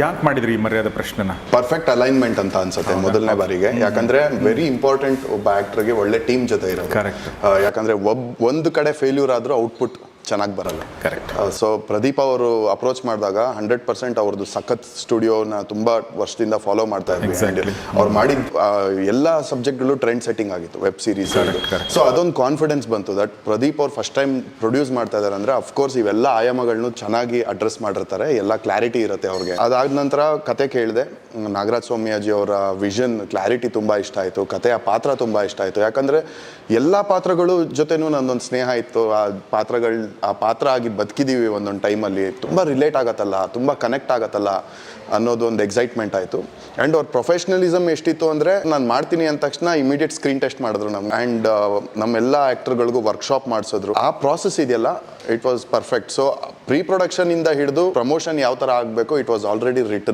ಯಾಕೆ ಮಾಡಿದ್ರಿ ಈ ಮರ್ಯಾದೆ ಪ್ರಶ್ನೆನ? ಪರ್ಫೆಕ್ಟ್ ಅಲೈನ್ಮೆಂಟ್ ಅಂತ ಅನ್ಸುತ್ತೆ ಮೊದಲನೇ ಬಾರಿಗೆ. ಯಾಕಂದ್ರೆ ವೆರಿ ಇಂಪಾರ್ಟೆಂಟ್ ಒಬ್ಬ ಆಕ್ಟರ್ಗೆ ಒಳ್ಳೆ ಟೀಮ್ ಜೊತೆ ಇರೋದು. ಯಾಕಂದ್ರೆ ಒಬ್ ಒಂದು ಕಡೆ ಫೇಲ್ಯೂರ್ ಆದ್ರೂ ಔಟ್ಪುಟ್ ಚೆನ್ನಾಗಿ ಬರಲ್ಲ. ಕರೆಕ್ಟ್ ಸೊ ಪ್ರದೀಪ್ ಅವರು ಅಪ್ರೋಚ್ ಮಾಡಿದಾಗ ಹಂಡ್ರೆಡ್ ಪರ್ಸೆಂಟ್ ಅವ್ರದ್ದು ಸಖತ್ ಸ್ಟುಡಿಯೋನ ತುಂಬಾ ವರ್ಷದಿಂದ ಫಾಲೋ ಮಾಡ್ತಾ ಇದ್ವಿ. ಅವ್ರು ಮಾಡಿದ ಎಲ್ಲ ಸಬ್ಜೆಕ್ಟ್ಗಳು ಟ್ರೆಂಡ್ ಸೆಟ್ಟಿಂಗ್ ಆಗಿತ್ತು ವೆಬ್ ಸೀರೀಸ್. ಸೊ ಅದೊಂದು ಕಾನ್ಫಿಡೆನ್ಸ್ ಬಂತು ದಟ್ ಪ್ರದೀಪ್ ಅವ್ರು ಫಸ್ಟ್ ಟೈಮ್ ಪ್ರೊಡ್ಯೂಸ್ ಮಾಡ್ತಾ ಇದ್ದಾರೆ ಅಂದ್ರೆ ಅಫ್ಕೋರ್ಸ್ ಇವೆಲ್ಲ ಆಯಾಮಗಳನ್ನು ಚೆನ್ನಾಗಿ ಅಡ್ರೆಸ್ ಮಾಡಿರ್ತಾರೆ ಎಲ್ಲ ಕ್ಲಾರಿಟಿ ಇರುತ್ತೆ ಅವ್ರಿಗೆ. ಅದಾದ ನಂತರ ಕತೆ ಕೇಳಿದೆ ನಾಗರಾಜ್ ಸ್ವಾಮಿಯಾಜಿ ಅವರ ವಿಷನ್ ಕ್ಲಾರಿಟಿ ತುಂಬಾ ಇಷ್ಟ ಆಯಿತು ಕತೆಯ ಪಾತ್ರ ತುಂಬಾ ಇಷ್ಟ ಆಯಿತು. ಯಾಕಂದ್ರೆ ಎಲ್ಲ ಪಾತ್ರಗಳು ಜೊತೆನೂ ನಂದೊಂದು ಸ್ನೇಹ ಇತ್ತು ಆ ಪಾತ್ರಗಳು ಆ ಪಾತ್ರ ಆಗಿ ಬದುಕಿದ್ದೀವಿ ಒಂದೊಂದು ಟೈಮಲ್ಲಿ, ತುಂಬ ರಿಲೇಟ್ ಆಗತ್ತಲ್ಲ, ತುಂಬ ಕನೆಕ್ಟ್ ಆಗತ್ತಲ್ಲ ಅನ್ನೋದು ಒಂದು ಎಕ್ಸೈಟ್ಮೆಂಟ್ ಆಯಿತು. ಆ್ಯಂಡ್ ಅವ್ರ ಪ್ರೊಫೆಷ್ನಲಿಸಮ್ ಎಷ್ಟಿತ್ತು ಅಂದರೆ, ನಾನು ಮಾಡ್ತೀನಿ ಅಂದ ತಕ್ಷಣ ಇಮಿಡಿಯೇಟ್ ಸ್ಕ್ರೀನ್ ಟೆಸ್ಟ್ ಮಾಡಿದ್ರು ನಮ್ಗೆ. ಆ್ಯಂಡ್ ನಮ್ಮೆಲ್ಲ ಆ್ಯಕ್ಟರ್ಗಳಿಗೂ ವರ್ಕ್ಶಾಪ್ ಮಾಡಿಸಿದ್ರು. ಆ ಪ್ರಾಸೆಸ್ ಇದೆಯಲ್ಲ it was perfect so pre ಪ್ರೊಡಕ್ಷನಿಂದ ಹಿಡಿದು ಪ್ರಮೋಷನ್ ಯಾವ ಥರ ಆಗಬೇಕು ಇಟ್ ವಾಸ್ ಆಲ್ರೆಡಿ ರಿಟರ್ನ್